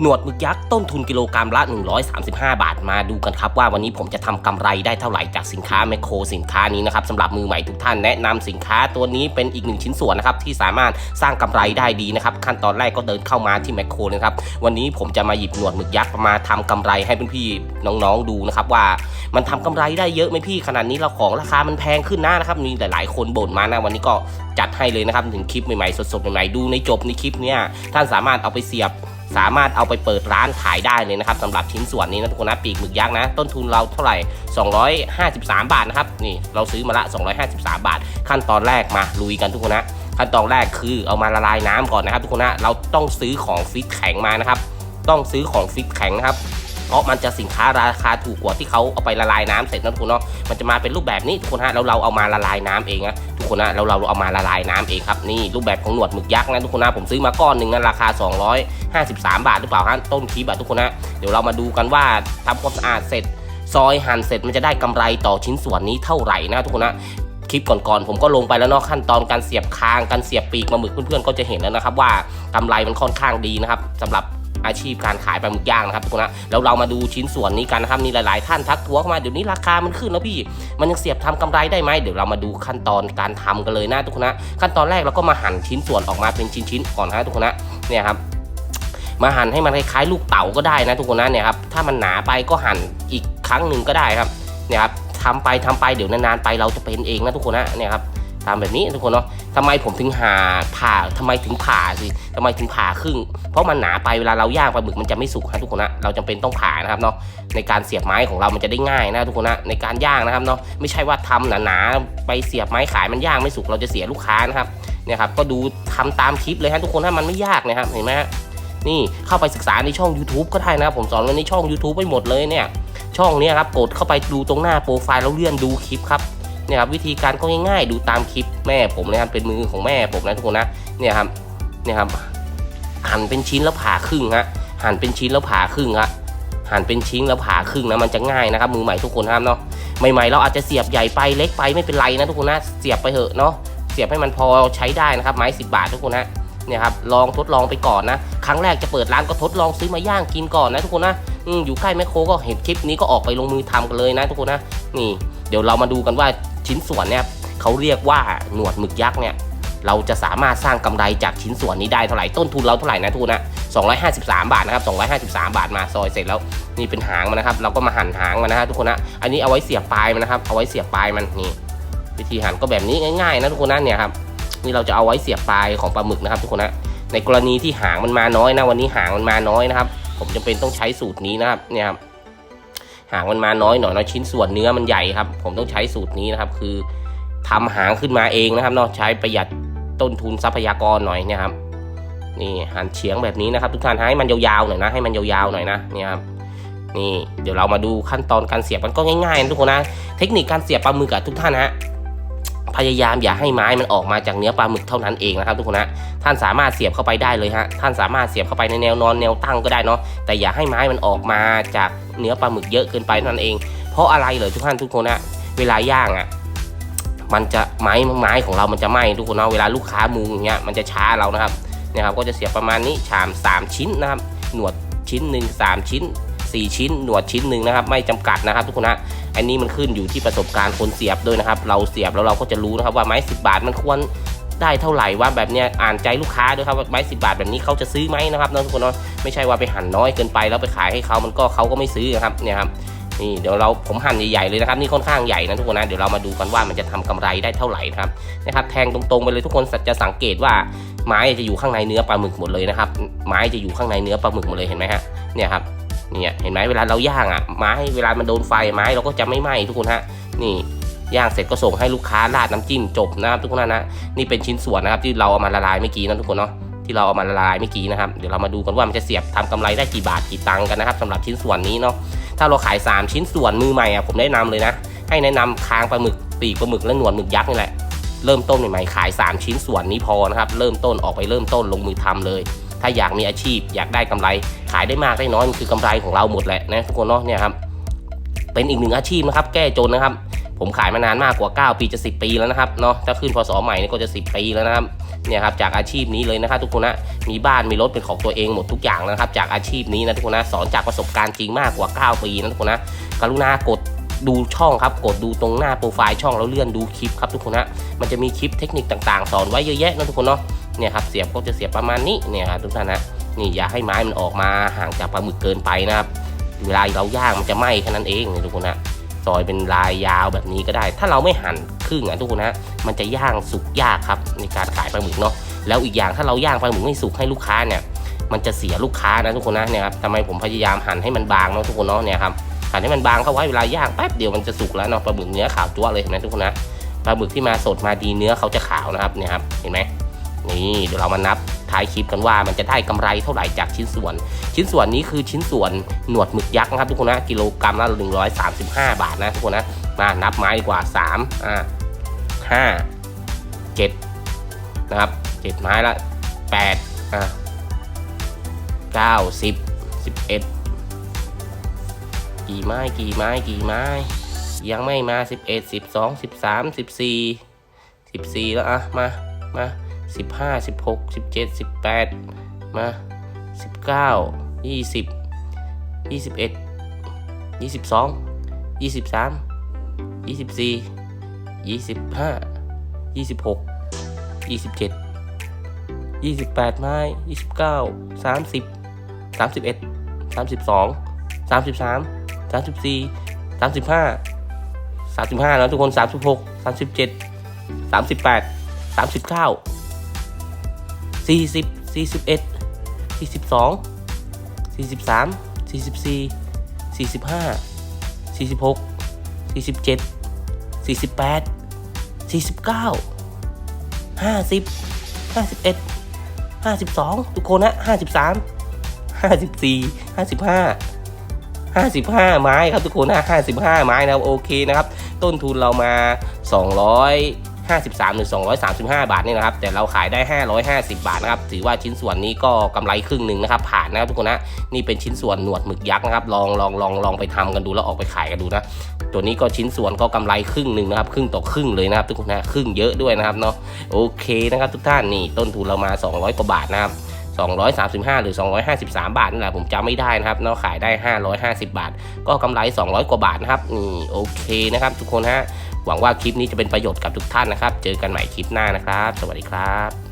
หนวดหมึกยักษ์ต้นทุนกิโลกรัมละ 135 บาทมาดูกันครับว่าวันนี้ผมจะทำกำไรได้เท่าไหร่จากสินค้าแมคโครสินค้านี้นะครับสำหรับมือใหม่ทุกท่านแนะนำสินค้าตัวนี้เป็นอีกหนึ่งชิ้นส่วนนะครับที่สามารถสร้างกำไรได้ดีนะครับขั้นตอนแรกก็เดินเข้ามาที่แมคโครเลยครับวันนี้ผมจะมาหยิบหนวดหมึกยักษ์มาทำกำไรให้เพื่อนพี่ๆน้องๆดูนะครับว่ามันทำกำไรได้เยอะไหมพี่ขนาดนี้เราของราคามันแพงขึ้นนะนะครับมีหลายๆ คนบ่นมานะวันนี้ก็จัดให้เลยนะครับถึงคลิปใหม่ๆสดๆใหม่ๆดูในจบในคลิปเนี้ยท่านสามารถเอาไปเสียบ สามารถเอาไปเปิดร้านขายได้เลยนะครับสำหรับชิ้นส่วนนี้นะทุกคนนะปีกหมึกยักษ์นะ ต้นทุนเราเท่าไหร่ 253 บาทนะครับนี่เราซื้อมาละ 253 บาท ขั้นตอนแรกมาลุยกันทุกคนนะขั้นตอนแรกคือเอามาละลายน้ำก่อนนะครับทุกคนนะเราต้องซื้อของฟิตแข็งมานะครับ ต้องซื้อของฟิตแข็งนะครับ เพราะมันจะสินค้าราคาถูกกว่าที่เขาเอาไปละลายน้ำเสร็จนะทุกคนเนาะมันจะมาเป็นรูปแบบนี้ทุกคนฮะแล้วเราเอามาละลายน้ำเองนะทุกคนนะเราเราเอามาละลายน้ำเองครับนี่รูปแบบของหนวดหมึกยักษ์นะทุกคนนะผมซื้อมาก้อนหนึ่งนะราคา 253 บาทหรือเปล่าฮะต้นคลิปอะทุกคนนะเดี๋ยวเรามาดูกันว่าทำความสะอาดเสร็จซอยหั่นเสร็จมันจะได้กำไรต่อชิ้นส่วนนี้เท่าไหร่นะทุกคนนะคลิปก่อนๆผมก็ลงไปแล้วเนาะขั้นตอนการเสียบคางการเสียบปีกปลาหมึกเพื่อนๆก็จะเห็นแล้วนะครับว่ากำไรมันค่อนข้างดีนะครับสำหรับ อาชีพการขายปลาหมึกย่างนะครับทุกคนนะแล้วเรามาดูชิ้นส่วนนี้กันนะครับมีหลาย ๆ ท่านทักท้วงเข้ามาเดี๋ยวนี้ราคามันขึ้นแล้วพี่ มันยังเสียบทำกำไรได้ไหมเดี๋ยวเรามาดูขั้นตอนการทำกันเลยนะทุกคนนะขั้นตอนแรกเราก็มาหั่นชิ้นส่วนออกมาเป็นชิ้น ๆ ก่อนนะทุกคนนะเนี่ยครับมาหั่นให้มันคล้ายๆลูกเต๋าก็ได้นะทุกคนนะเนี่ยครับถ้ามันหนาไปก็หั่นอีกครั้งหนึ่งก็ได้ครับเนี่ยครับทำไปทำไปเดี๋ยวนานๆไปเราจะเป็นเองนะทุกคนนะเนี่ยครับ ทำแบบนี้ทุกคนเนาะทำไมผมถึงหาผ่าทำไมถึงผ่าสิทำไมถึงผ่าครึ่ง เพราะมันหนาไปเวลาเราย่างปลาหมึกมันจะไม่สุกนะทุกคนนะเราจำเป็นต้องผ่านะครับเนาะในการเสียบไม้ของเรามันจะได้ง่ายนะทุกคนนะในการย่างนะครับเนาะไม่ใช่ว่าทำหนาๆไปเสียบไม้ขายมันย่างไม่สุกเราจะเสียลูกค้านะครับเนี่ยครับก็ดูทำตามคลิปเลยฮะทุกคนถ้ามันไม่ยากนะครับเห็นไหมฮะนี่เข้าไปศึกษาในช่อง YouTube ก็ได้นะผมสอนไว้ในช่อง YouTube ไปหมดเลยเนี่ยช่องนี้ครับกดเข้าไปดูตรงหน้าโปรไฟล์แล้วเลื่อนดูคลิปครับ เนี่ยครับวิธีการก็ง่ายๆ ดูตามคลิปแม่ผมเลยครับเป็นมือของแม่ผมนะทุกคนนะเนี่ยครับเนี่ยครับหั่นเป็นชิ้นแล้วผ่าครึ่งฮะหั่นเป็นชิ้นแล้วผ่าครึ่งฮะหั่นเป็นชิ้นแล้วผ่าครึ่งนะมันจะง่ายนะครับมือใหม่ทุกคนครับเนาะใหม่ๆเราอาจจะเสียบใหญ่ไปเล็กไปไม่เป็นไรนะทุกคนนะเสียบไปเถอะเนาะเสียบให้มันพอใช้ได้นะครับไม้10 บาททุกคนนะเนี่ยครับลองทดลองไปก่อนนะ ครั้งแรกจะเปิดร้านก็ทดลองซื้อมาย่างกินก่อนนะทุกคนนะอยู่ใกล้แมคโครก็เห็นคลิปนี้ก็ออกไปลงมือทำกันเลยนะทุกคนนะนี่ เดี๋ยวเรามาดูกันว่า ชิ้นส่วนเนี่ยเขาเรียกว่าหนวดหมึกยักษ์เนี่ยเราจะสามารถสร้างกำไรจากชิ้นส่วนนี้ได้เท่าไหร่ต้นทุนเราเท่าไหร่นะทุกคนนะ253 บาทนะครับ 253 บาทมาซอยเสร็จแล้วนี่เป็นหางมันนะครับ เราก็มาหั่นหางมันนะฮะทุกคนนะอันนี้เอาไว้เสียบปลายมันนะครับ เอาไว้เสียบปลายมันนี่วิธีหั่นก็แบบนี้ง่ายๆนะทุกคนนะเนี่ยครับนี่เราจะเอาไว้เสียบปลายของปลาหมึกนะครับ ทุกคนนะในกรณีที่หางมันมาน้อยนะวันนี้หางมันมาน้อยนะครับ ผมจำเป็นต้องใช้สูตรนี้นะครับเนี่ยครับ หางมันมาน้อยหน่อยนะชิ้นส่วนเนื้อมันใหญ่ครับ ผมต้องใช้สูตรนี้นะครับ คือทำหางขึ้นมาเองนะครับเนาะใช้ประหยัดต้นทุนทรัพยากรหน่อยเนี่ยครับ นี่หันเฉียงแบบนี้นะครับ ทุกท่านให้มันยาวๆหน่อยนะให้มันยาวๆหน่อยนะเนี่ยครับนี่เดี๋ยวเรามาดูขั้นตอนการเสียบมันก็ง่ายๆนะทุกคนนะเทคนิคการเสียบปลาหมึกอะทุกท่านฮะพยายามอย่าให้ไม้มันออกมาจากเนื้อปลาหมึกเท่านั้นเองนะครับ ทุกคนนะ ท่านสามารถเสียบเข้าไปได้เลยฮะท่านสามารถเสียบเข้าไปในแนวนอนแนวตั้งก็ได้เนาะแต่อย่าให้ไม้มันออกมาจากเนื้อปลาหมึกเยอะเกินไปนั่นเอง เพราะอะไรเลยทุกท่านทุกคนนะเวลาย่างอะ่ะมันจะไม้ไม้ของเรามันจะไหม้ทุกคนนะเวลาลูกค้ามุงอย่างเงี้ยมันจะช้าเรานะครับนี่ยครับ ก็จะเสียบประมาณนี้ชาม 3 ชิ้นนะครับ หนวดชิ้นหนึ่ง3ชิ้น 4 ชิ้น หนวดชิ้นหนึ่งนะครับ ไม่จำกัดนะครับ ทุกคนนะอันนี้มันขึ้นอยู่ที่ประสบการณ์คนเสียบด้วยนะครับ เราเสียบแล้วเราก็จะรู้นะครับว่าไม้ 10 บาทมันควร ได้เท่าไหร่ว่าแบบเนี้ยอ่านใจลูกค้าด้วยครับว่าไม้สิบาทแบบนี้เขาจะซื้อไหมนะครับน้องทุกคนเนาะไม่ใช่ว่าไปหั่นน้อยเกินไปแล้วไปขายให้เขามันก็เขาก็ไม่ซื้อนะครับเนี่ยครับนี่เดี๋ยวเราผมหั่นใหญ่ๆเลยนะครับนี่ค่อนข้างใหญ่นะทุกคนนะเดี๋ยวเรามาดูกันว่ามันจะทำกำไรได้เท่าไหร่นะครับนะครับแทงตรงๆไปเลยทุกคนจะสังเกตว่าไม้จะอยู่ข้างในเนื้อปลาหมึกหมดเลยนะครับไม้จะอยู่ข้างในเนื้อปลาหมึกหมดเลยเห็นไหมฮะเนี่ยครับเนี่ยเห็นไหมเวลาเราย่างอะไม้เวลามันโดนไฟไม้เราก็จะไม่ไหม้ทุกคนฮะนี่ ย่างเสร็จก็ส่งให้ลูกค้าราดน้ำจิ้มจบนะครับทุกคนนะนี่เป็นชิ้นส่วนนะครับที่เราเอามาละลายเมื่อกี้นะทุกคนเนาะที่เราเอามาละลายเมื่อกี้นะครับเดี๋ยวเรามาดูกันว่ามันจะเสียบทำกำไรได้กี่บาทกี่ตังค์กันนะครับสำหรับชิ้นส่วนนี้เนาะถ้าเราขาย 3 ชิ้นส่วนมือใหม่อะผมแนะนำเลยนะ ให้แนะนำคางปลาหมึกปีกปลาหมึกและหนวดหมึกยักษ์นี่แหละเริ่มต้นใหม่ๆขาย 3 ชิ้นส่วนนี้พอนะครับเริ่มต้นออกไปเริ่มต้นลงมือทำเลย ถ้าอยากมีอาชีพอยากได้กำไร ขายได้มากได้น้อยมันคือกำไรของเราหมดแหละนะทุกคนเนาะเนี่ยครับเป็นอีกหนึ่งอาชีพนะครับแก้จนนะครับ ผมขายมานานมากกว่า 9 ปีจะ 10 ปีแล้วนะครับเนาะถ้าขึ้นพศใหม่นี่ก็จะ 10 ปีแล้วนะครับเนี่ยครับจากอาชีพนี้เลยนะครับทุกคนนะมีบ้านมีรถเป็นของตัวเองหมดทุกอย่างนะครับ จากอาชีพนี้นะทุกคนนะสอนจากประสบการณ์จริงมากกว่า 9 ปีนะทุกคนนะกรุณากดดูช่องครับ กดดูตรงหน้าโปรไฟล์ช่องแล้วเลื่อนดูคลิปครับทุกคนนะมันจะมีคลิปเทคนิคต่างๆ สอนไว้เยอะแยะนะทุกคนเนาะเนี่ยครับเสียบก็จะเสียบประมาณนี้เนี่ยครับทุกท่านนะนี่อย่าให้ไม้มันออกมาห่างจากปลาหมึกเกินไปนะครับเวลาเราย่างมันจะไหม้แค่นั้นเองเนี่ยทุกคนนะ ซอยเป็นลายยาวแบบนี้ก็ได้ ถ้าเราไม่หั่นครึ่งอะทุกคนนะมันจะย่างสุกยากครับในการขายปลาหมึกเนาะแล้วอีกอย่างถ้าเราย่างปลาหมึกไม่สุกให้ลูกค้าเนี่ยมันจะเสียลูกค้านะทุกคนนะเนี่ยครับทำไมผมพยายามหั่นให้มันบางเนาะทุกคนเนาะเนี่ยครับหั่นให้มันบางเข้าไว้เวลาย่างแป๊บเดียวมันจะสุกแล้วเนาะปลาหมึกเนื้อขาวจั๊วเลยเห็นไหมทุกคนนะปลาหมึกที่มาสดมาดีเนื้อเขาจะขาวนะครับเนี่ยครับเห็นไหมนี่เดี๋ยวเรามานับ ท้ายคลิปกันว่ามันจะได้กำไรเท่าไหร่จากชิ้นส่วน ชิ้นส่วนนี้คือชิ้นส่วนหนวดหมึกยักษ์นะครับทุกคนนะกิโลกรัมละ135 บาทนะทุกคนนะมานับไม้ดีกว่า3อ่าห้าเจ็ดนะครับเจ็ดไม้ละแปดอ่าเก้าสิบสิบเอ็ดกี่ไม้กี่ไม้กี่ไม้ ยังไม่มาสิบเอ็ดสิบสองสิบสามสิบสี่สิบสี่แล้วอะมามา สิบห้าสิบหกสิบเจ็ดสิบแปดมาสิบเก้ายี่สิบยี่สิบเอ็ดยี่สิบสองยี่สิบสามยี่สิบสี่ยี่สิบห้ายี่สิบหกยี่สิบเจ็ดยี่สิบแปดไม้ยี่สิบเก้าสามสิบสามสิบเอ็ดสามสิบสองสามสิบสามสามสิบสี่สามสิบห้าสามสิบห้าแล้วทุกคนสามสิบหกสามสิบเจ็ดสามสิบแปดสามสิบเก้า สี่สิบสี่สิบเอ็ดสี่สิบสองสี่สิบสามสี่สิบสี่สี่สิบห้าสี่สิบหกสี่สิบเจ็ดสี่สิบแปดสี่สิบเก้าห้าสิบห้าสิบเอ็ดห้าสิบสองทุกคนนะห้าสิบสามห้าสิบสี่ห้าสิบห้าห้าสิบห้าไม้ครับทุกคนนะห้าสิบห้าไม้นะครับโอเคนะครับ ต้นทุนเรามาส องร้อยห้าสิบสามหรือสองร้อยสามสิบห้าบาทนี่นะครับ แต่เราขายได้ห้าร้อยห้าสิบาทนะครับ ถือว่าชิ้นส่วนนี้ก็กำไรครึ่งหนึ่งนะครับ ผ่านนะครับทุกคนนะ นี่เป็นชิ้นส่วนหนวดหมึกยักษ์นะครับ ลองลองลองลองไปทำกันดูแล้วออกไปขายกันดูนะ ตัวนี้ก็ชิ้นส่วนก็กำไรครึ่งหนึ่งนะครับ ครึ่งต่อครึ่งเลยนะครับทุกคนนะ ครึ่งเยอะด้วยนะครับเนาะ โอเคนะครับทุกท่านนี่ต้นทุนเรามา 200 กว่าบาทนะครับ235 หรือ 253 บาทนี่แหละผมจำไม่ได้นะครับเนาะขายได้ 550 บาท ก็กำไร 200 กว่าบาทนะครับนี่โอเคนะครับทุกคนฮะ หวังว่าคลิปนี้จะเป็นประโยชน์กับทุกท่านนะครับ เจอกันใหม่คลิปหน้านะครับ สวัสดีครับ